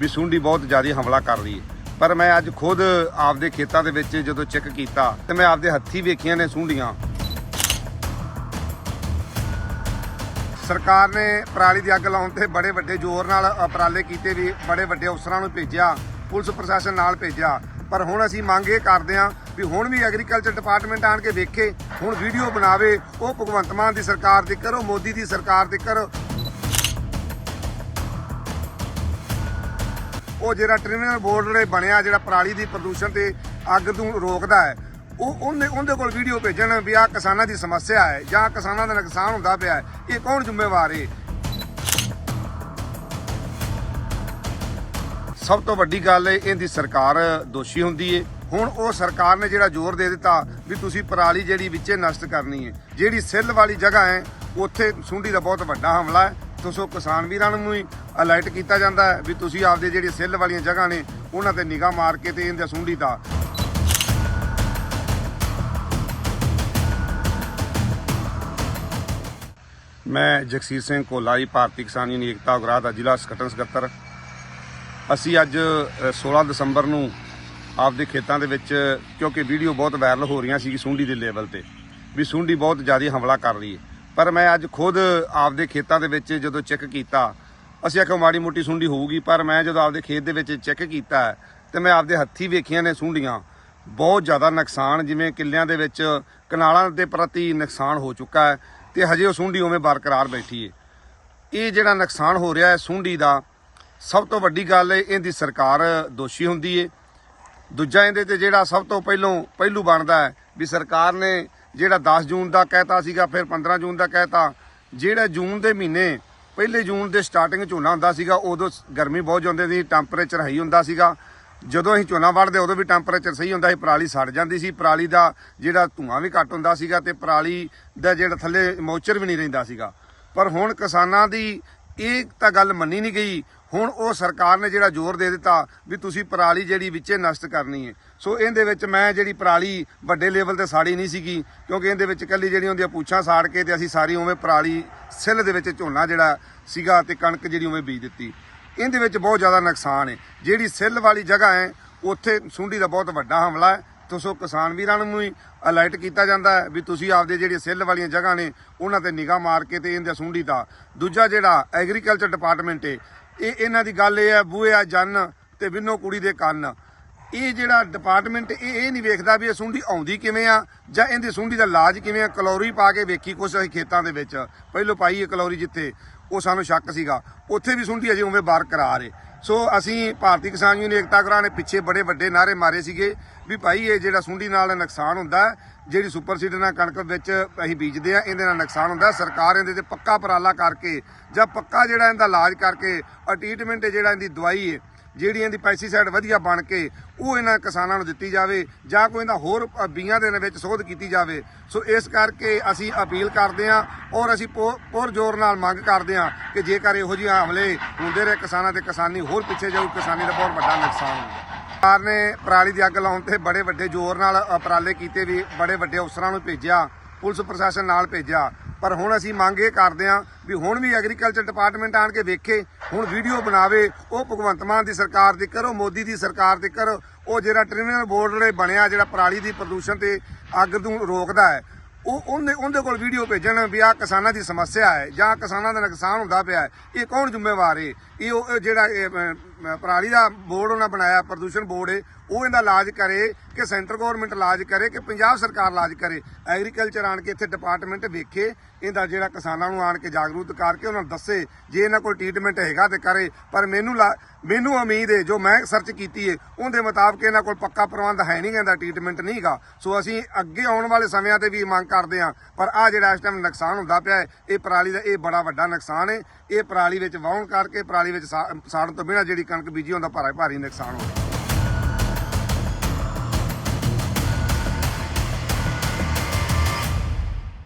ਵੀ ਸੁੰਡੀ ਬਹੁਤ ਜ਼ਿਆਦਾ ਹਮਲਾ ਕਰ ਰਹੀ ਹੈ। ਪਰ ਮੈਂ ਅੱਜ ਖੁਦ ਆਪਦੇ ਖੇਤਾਂ ਦੇ ਵਿੱਚ ਜਦੋਂ ਚੈੱਕ ਕੀਤਾ ਤੇ ਮੈਂ ਆਪਦੇ ਹੱਥੀ ਵੇਖੀਆਂ ਨੇ ਸੁੰਡੀਆਂ। ਸਰਕਾਰ ਨੇ ਪਰਾਲੀ ਦੀ ਅੱਗ ਲਾਉਣ ਤੇ ਬੜੇ ਵੱਡੇ ਜ਼ੋਰ ਨਾਲ ਉਪਰਾਲੇ ਕੀਤੇ ਵੀ ਬੜੇ ਵੱਡੇ ਅਫਸਰਾਂ ਨੂੰ ਭੇਜਿਆ, ਪੁਲਿਸ ਪ੍ਰਸ਼ਾਸਨ ਨਾਲ ਭੇਜਿਆ। ਪਰ ਹੁਣ ਅਸੀਂ ਮੰਗ ਇਹ ਕਰਦੇ ਹਾਂ ਵੀ ਹੁਣ ਵੀ ਐਗਰੀਕਲਚਰ ਡਿਪਾਰਟਮੈਂਟ ਆਣ ਕੇ ਵੇਖੇ, ਹੁਣ ਵੀਡੀਓ ਬਣਾਵੇ, ਉਹ ਭਗਵੰਤ ਮਾਨ ਦੀ ਸਰਕਾਰ ਦੀ ਕਰੋ, ਮੋਦੀ ਦੀ ਸਰਕਾਰ ਦੀ ਕਰੋ। ਉਹ ਜਿਹੜਾ ਟ੍ਰਿਬਿਊਨਲ ਬੋਰਡ ਜਿਹੜੇ ਬਣਿਆ, ਜਿਹੜਾ ਪਰਾਲੀ ਦੀ ਪ੍ਰਦੂਸ਼ਣ ਤੇ ਅੱਗ ਨੂੰ ਰੋਕਦਾ ਹੈ, ਉਹ ਉਹਨੇ, ਉਹਦੇ ਕੋਲ ਵੀਡੀਓ ਭੇਜਣ ਵੀ ਆਹ ਕਿਸਾਨਾਂ ਦੀ ਸਮੱਸਿਆ ਹੈ ਜਾਂ ਕਿਸਾਨਾਂ ਦਾ ਨੁਕਸਾਨ ਹੁੰਦਾ ਪਿਆ ਹੈ, ਇਹ ਕੌਣ ਜ਼ਿੰਮੇਵਾਰ ਹੈ ਸਭ ਤੋਂ ਵੱਡੀ ਗੱਲ ਹੈ ਇਹਦੀ ਸਰਕਾਰ ਦੋਸ਼ੀ ਹੁੰਦੀ ਹੈ ਹੁਣ ਉਹ ਸਰਕਾਰ ਨੇ ਜਿਹੜਾ ਜ਼ੋਰ ਦੇ ਦਿੱਤਾ ਵੀ ਤੁਸੀਂ ਪਰਾਲੀ ਜਿਹੜੀ ਵਿੱਚੇ ਨਸ਼ਟ ਕਰਨੀ ਹੈ ਜਿਹੜੀ ਸਿੱਲ ਵਾਲੀ ਜਗ੍ਹਾ ਹੈ, ਉੱਥੇ ਸੁੰਡੀ ਦਾ ਬਹੁਤ ਵੱਡਾ ਹਮਲਾ ਹੈ। ਤੁਸੀਂ ਕਿਸਾਨ ਵੀਰਾਂ ਨੂੰ ਵੀ ਅਲਰਟ ਕੀਤਾ ਜਾਂਦਾ ਹੈ ਵੀ ਤੁਸੀਂ ਆਪਦੇ ਜਿਹੜੇ ਸਿੱਲ ਵਾਲੀਆਂ ਜਗ੍ਹਾ ਨੇ ਉਹਨਾਂ ਤੇ ਨਿਗਾਹ ਮਾਰ ਕੇ ਤੇ ਇਹਦੇ ਸੁੰਡੀ ਦਾ। ਮੈਂ ਜਗਸੀਰ ਸਿੰਘ ਕੋਲਾਈ ਭਾਰਤੀ ਕਿਸਾਨ ਯੂਨੀਅਨ ਏਕਤਾ ਉਗਰਾਹ ਦਾ ਜ਼ਿਲ੍ਹਾ ਸਕੱਤਰ ਸਕੱਤਰ। ਅਸੀਂ ਅੱਜ ਅ, 16 ਦਸੰਬਰ ਨੂੰ ਆਪਦੇ ਖੇਤਾਂ ਦੇ ਵਿੱਚ ਕਿਉਂਕਿ ਵੀਡੀਓ ਬਹੁਤ ਵਾਇਰਲ ਹੋ ਰਹੀਆਂ ਸੀ ਸੁੰਡੀ ਦੇ ਲੈਵਲ ਤੇ ਵੀ ਸੁੰਡੀ ਬਹੁਤ ਜ਼ਿਆਦਾ ਹਮਲਾ ਕਰ ਰਹੀ ਹੈ। ਪਰ ਮੈਂ ਅੱਜ ਖੁਦ ਆਪਦੇ ਖੇਤਾਂ ਦੇ ਵਿੱਚ ਜਦੋਂ ਚੈੱਕ ਕੀਤਾ, ਅਸੀਂ ਆਖਿਆ ਮਾੜੀ ਮੋਟੀ ਸੁੰਡੀ ਹੋਊਗੀ, ਪਰ ਮੈਂ ਜਦੋਂ ਆਪਦੇ ਖੇਤ ਦੇ ਵਿੱਚ ਚੈੱਕ ਕੀਤਾ ਤੇ ਮੈਂ ਆਪਦੇ ਹੱਥੀ ਵੇਖੀਆਂ ਨੇ ਸੁੰਡੀਆਂ, ਬਹੁਤ ਜ਼ਿਆਦਾ ਨੁਕਸਾਨ, ਜਿਵੇਂ ਕਿੱਲਿਆਂ ਦੇ ਵਿੱਚ ਕਨਾਲਾਂ ਦੇ ਪ੍ਰਤੀ ਨੁਕਸਾਨ ਹੋ ਚੁੱਕਾ ਹੈ ਤੇ ਹਜੇ ਉਹ ਸੁੰਡੀ ਉਵੇਂ ਬਰਕਰਾਰ ਬੈਠੀ ਹੈ ਇਹ ਜਿਹੜਾ ਨੁਕਸਾਨ ਹੋ ਰਿਹਾ ਹੈ ਸੁੰਡੀ ਦਾ, ਸਭ ਤੋਂ ਵੱਡੀ ਗੱਲ ਹੈ ਇਹਦੀ ਸਰਕਾਰ ਦੋਸ਼ੀ ਹੁੰਦੀ ਹੈ ਦੂਜਾ ਇਹਦੇ ਤੇ ਜਿਹੜਾ ਸਭ ਤੋਂ ਪਹਿਲੋਂ, ਪਹਿਲੂ ਬਣਦਾ ਹੈ ਵੀ ਸਰਕਾਰ ਨੇ ਜਿਹੜਾ 10 ਜੂਨ ਦਾ ਕਹਿਤਾ ਸੀਗਾ, ਫਿਰ 15 ਜੂਨ ਦਾ ਕਹਿਤਾ। ਜਿਹੜਾ ਜੂਨ ਦੇ ਮਹੀਨੇ, ਪਹਿਲੇ ਜੂਨ ਦੇ ਸਟਾਰਟਿੰਗ ਝੋਨਾ ਹੁੰਦਾ ਸੀਗਾ, ਉਦੋਂ ਗਰਮੀ ਬਹੁਤ ਜਾਂਦੀ ਸੀ ਟੈਂਪਰੇਚਰ ਹਾਈ ਹੁੰਦਾ ਸੀਗਾ। ਜਦੋਂ ਅਸੀਂ ਝੋਨਾ ਵੜਦੇ ਉਦੋਂ ਵੀ ਟੈਂਪਰੇਚਰ ਸਹੀ ਹੁੰਦਾ ਸੀ, ਪਰਾਲੀ ਸੜ ਜਾਂਦੀ ਸੀ। ਪਰਾਲੀ ਦਾ ਜਿਹੜਾ ਧੂਆਂ ਵੀ ਘੱਟ ਹੁੰਦਾ ਸੀਗਾ ਤੇ ਪਰਾਲੀ ਦਾ ਜਿਹੜਾ ਥੱਲੇ ਮੋਚਰ ਵੀ ਨਹੀਂ ਰਹਿੰਦਾ ਸੀਗਾ। ਪਰ ਹੁਣ ਕਿਸਾਨਾਂ ਦੀ ਇਹ ਤਾਂ ਗੱਲ ਮੰਨੀ ਨਹੀਂ ਗਈ। ਹੁਣ ਉਹ ਸਰਕਾਰ ਨੇ ਜਿਹੜਾ ਜ਼ੋਰ ਦੇ ਦਿੱਤਾ ਵੀ ਤੁਸੀਂ ਪਰਾਲੀ ਜਿਹੜੀ ਵਿੱਚੇ ਨਸ਼ਟ ਕਰਨੀ ਹੈ। ਸੋ ਇਹਦੇ ਵਿੱਚ ਮੈਂ ਜਿਹੜੀ ਪਰਾਲੀ ਵੱਡੇ ਲੈਵਲ ਤੇ ਸਾੜੀ ਨਹੀਂ ਸੀਗੀ, ਕਿਉਂਕਿ ਇਹਦੇ ਵਿੱਚ ਕੱਲੀ ਜਿਹੜੀ ਹੁੰਦੀਆਂ ਪੂਛਾਂ ਸਾੜ ਕੇ ਤੇ ਅਸੀਂ ਸਾਰੀ ਉਵੇਂ ਪਰਾਲੀ ਸਿੱਲ ਦੇ ਵਿੱਚ ਝੋਨਾ ਜਿਹੜਾ ਸੀਗਾ ਤੇ ਕਣਕ ਜਿਹੜੀ ਉਵੇਂ ਬੀਜ ਦਿੱਤੀ। ਇਹਦੇ ਵਿੱਚ ਬਹੁਤ ਜ਼ਿਆਦਾ ਨੁਕਸਾਨ ਹੈ। ਜਿਹੜੀ ਸਿੱਲ ਵਾਲੀ ਜਗ੍ਹਾ ਹੈ, ਉੱਥੇ ਸੁੰਡੀ ਦਾ ਬਹੁਤ ਵੱਡਾ ਹਮਲਾ ਹੈ। ਤੁਸੀਂ ਕਿਸਾਨ ਵੀਰਾਂ ਨੂੰ ਵੀ ਅਲਰਟ ਕੀਤਾ ਜਾਂਦਾ ਹੈ ਵੀ ਤੁਸੀਂ ਆਪਦੇ ਜਿਹੜੇ ਸਿੱਲ ਵਾਲੀਆਂ ਜਗ੍ਹਾ ਨੇ, ਉਹਨਾਂ ਤੇ ਨਿਗਾਹ ਮਾਰ ਕੇ ਤੇ ਇਹਦੇ ਸੁੰਡੀ ਦਾ। ਦੂਜਾ ਜਿਹੜਾ ਐਗਰੀਕਲਚਰ ਡਿਪਾਰਟਮੈਂਟ ਹੈ ਇਹ ਇਹਨਾਂ ਦੀ ਗੱਲ ਇਹ ਹੈ ਬੂਏ ਆ, ਜਨ ਤੇ ਵਿੰਨੋ ਕੁੜੀ ਦੇ ਕੰਨ। ਇਹ ਜਿਹੜਾ ਡਿਪਾਰਟਮੈਂਟ ਇਹ ਇਹ ਨਹੀਂ ਵੇਖਦਾ ਵੀ ਇਹ ਸੁੰਡੀ ਆਉਂਦੀ ਕਿਵੇਂ ਆ, ਜਾਂ ਇਹਦੀ ਸੁੰਡੀ ਦਾ ਇਲਾਜ ਕਿਵੇਂ ਆ, ਕਲੋਰੀ ਪਾ ਕੇ ਵੇਖੀ ਕੁਛ ਅਸੀਂ ਖੇਤਾਂ ਦੇ ਵਿੱਚ। ਪਹਿਲੋਂ ਪਾਈ ਹੈ ਕਲੋਰੀ ਜਿੱਥੇ, ਉਹ ਸਾਨੂੰ ਸ਼ੱਕ ਸੀਗਾ। ਉੱਥੇ ਵੀ ਸੁੰਡੀ ਅਜੇ ਉਵੇਂ ਬਾਹਰ ਕਰਾ ਰਹੇ ਸੋ ਅਸੀਂ ਭਾਰਤੀ ਕਿਸਾਨ ਯੂਨੀਅਨ ਏਕਤਾ ਗਰਾ ਨੇ ਪਿੱਛੇ ਬੜੇ ਵੱਡੇ ਨਾਰੇ ਮਾਰੇ ਸੀਗੇ ਵੀ ਭਾਈ ਇਹ ਜਿਹੜਾ ਸੁੰਡੀ ਨਾਲ ਨੁਕਸਾਨ ਹੁੰਦਾ, ਜਿਹੜੀ ਸੁਪਰ ਸੀਡਰ ਨਾਲ ਕਣਕ ਵਿੱਚ ਅਸੀਂ ਬੀਜਦੇ ਆ ਇਹਦੇ ਨਾਲ ਨੁਕਸਾਨ ਹੁੰਦਾ। ਸਰਕਾਰ ਇਹਦੇ ਤੇ ਪੱਕਾ ਉਪਰਾਲਾ ਕਰਕੇ ਜਾਂ ਪੱਕਾ ਜਿਹੜਾ ਇਹਦਾ ਇਲਾਜ ਕਰਕੇ ਆ ਟ੍ਰੀਟਮੈਂਟ ਜਿਹੜਾ ਇਹਦੀ ਦਵਾਈ ਹੈ ਜਿਹੜੀ ਇਹਦੀ ਪੈਸਟੀਸਾਈਡ ਵਧੀਆ ਬਣ ਕੇ ਉਹ ਇਹਨਾਂ ਕਿਸਾਨਾਂ ਨੂੰ ਦਿੱਤੀ ਜਾਵੇ ਜਾਂ ਕੋਈ ਇਹਦਾ ਹੋਰ ਬੀਆਂ ਦੇ ਵਿੱਚ ਸੋਧ ਕੀਤੀ ਜਾਵੇ। ਸੋ ਇਸ ਕਰਕੇ ਅਸੀਂ ਅਪੀਲ ਕਰਦੇ ਹਾਂ ਔਰ ਅਸੀਂ ਪੁ- ਪੁਰ ਜ਼ੋਰ ਨਾਲ ਮੰਗ ਕਰਦੇ ਹਾਂ ਕਿ ਜੇਕਰ ਇਹੋ ਜਿਹੇ ਹਮਲੇ ਹੁੰਦੇ ਰਹੇ ਕਿਸਾਨਾਂ ਤੇ ਕਿਸਾਨੀ ਹੋਰ ਪਿੱਛੇ ਜਾਊ, ਕਿਸਾਨੀ ਦਾ ਬਹੁਤ ਵੱਡਾ ਨੁਕਸਾਨ ਹੁੰਦਾ। ਸਰਕਾਰ ਨੇ ਪਰਾਲੀ ਦੀ ਅੱਗ ਲਾਉਣ ਤੇ ਬੜੇ ਵੱਡੇ ਜ਼ੋਰ ਨਾਲ ਉਪਰਾਲੇ ਕੀਤੇ ਵੀ ਬੜੇ ਵੱਡੇ ਅਫਸਰਾਂ ਨੂੰ ਭੇਜਿਆ, ਪੁਲਿਸ ਪ੍ਰਸ਼ਾਸਨ ਨਾਲ ਭੇਜਿਆ। ਪਰ ਹੁਣ ਅਸੀਂ ਮੰਗ ਇਹ ਕਰਦੇ ਹਾਂ ਵੀ ਹੁਣ ਵੀ ਐਗਰੀਕਲਚਰ ਡਿਪਾਰਟਮੈਂਟ ਆਣ ਕੇ ਵੇਖੇ, ਹੁਣ ਵੀਡੀਓ ਬਣਾਵੇ, ਉਹ ਭਗਵੰਤ ਮਾਨ ਦੀ ਸਰਕਾਰ ਦੀ ਕਰੋ, ਮੋਦੀ ਦੀ ਸਰਕਾਰ ਦੀ ਕਰੋ, ਉਹ ਜਿਹੜਾ ਟ੍ਰਿਬਿਊਨਲ ਬੋਰਡ ਜਿਹੜੇ ਬਣਿਆ, ਜਿਹੜਾ ਪਰਾਲੀ ਦੀ ਪ੍ਰਦੂਸ਼ਣ ਤੇ ਅੱਗ ਨੂੰ ਰੋਕਦਾ ਹੈ, ਉਹ ਉਹਨੇ, ਉਹਦੇ ਕੋਲ ਵੀਡੀਓ ਭੇਜਣ ਵੀ ਆਹ ਕਿਸਾਨਾਂ ਦੀ ਸਮੱਸਿਆ ਹੈ, ਜਾਂ ਕਿਸਾਨਾਂ ਦਾ ਨੁਕਸਾਨ ਹੁੰਦਾ ਪਿਆ ਹੈ, ਇਹ ਕੌਣ ਜ਼ਿੰਮੇਵਾਰ ਹੈ ਇਹ ਉਹ, ਜਿਹੜਾ ਪਰਾਲੀ ਦਾ ਬੋਰਡ ਉਹਨਾਂ ਬਣਾਇਆ, ਪ੍ਰਦੂਸ਼ਣ ਬੋਰਡ ਹੈ ਉਹ ਇਹਦਾ ਇਲਾਜ ਕਰੇ ਕਿ ਸੈਂਟਰ ਗਵਰਨਮੈਂਟ ਇਲਾਜ ਕਰੇ ਕਿ ਪੰਜਾਬ ਸਰਕਾਰ ਇਲਾਜ ਕਰੇ। ਐਗਰੀਕਲਚਰ ਆਣ ਕੇ ਇੱਥੇ ਡਿਪਾਰਟਮੈਂਟ ਵੇਖੇ, ਇਹਦਾ ਜਿਹੜਾ ਕਿਸਾਨਾਂ ਨੂੰ ਆਣ ਕੇ ਜਾਗਰੂਕ ਕਰਕੇ ਉਹਨਾਂ ਨੂੰ ਦੱਸੇ, ਜੇ ਇਹਨਾਂ ਕੋਲ ਟ੍ਰੀਟਮੈਂਟ ਹੈਗਾ ਤੇ ਕਰੇ। ਪਰ ਮੈਨੂੰ ਲਾ- ਮੈਨੂੰ ਉਮੀਦ ਹੈ, ਜੋ ਮੈਂ ਸਰਚ ਕੀਤੀ ਹੈ, ਉਹਦੇ ਮੁਤਾਬਕ ਇਹਨਾਂ ਕੋਲ ਪੱਕਾ ਪ੍ਰਬੰਧ ਹੈ ਨਹੀਂ, ਇਹਦਾ ਟ੍ਰੀਟਮੈਂਟ ਨਹੀਂਗਾ ਸੋ ਅਸੀਂ ਅੱਗੇ ਆਉਣ ਵਾਲੇ ਸਮਿਆਂ ਤੇ ਵੀ ਮੰਗ ਕਰਦੇ ਹਾਂ। ਪਰ ਆ ਜਿਹੜਾ ਇਸ ਟਾਈਮ ਨੁਕਸਾਨ ਹੁੰਦਾ ਪਿਆ ਇਹ ਪਰਾਲੀ ਦਾ ਇਹ ਬੜਾ ਵੱਡਾ ਨੁਕਸਾਨ ਹੈ। ਇਹ ਪਰਾਲੀ ਵਿੱਚ ਵਾਹਣ ਕਰਕੇ, ਪਰਾਲੀ ਵਿੱਚ ਸਾ- ਸਾੜਨ ਤੋਂ ਬਿਨਾਂ ਜਿਹੜੀ ਕਣਕ ਬੀਜੀ ਹੁੰਦਾ ਭਾਰਾ ਭਾਰੀ ਨੁਕਸਾਨ ਹੋ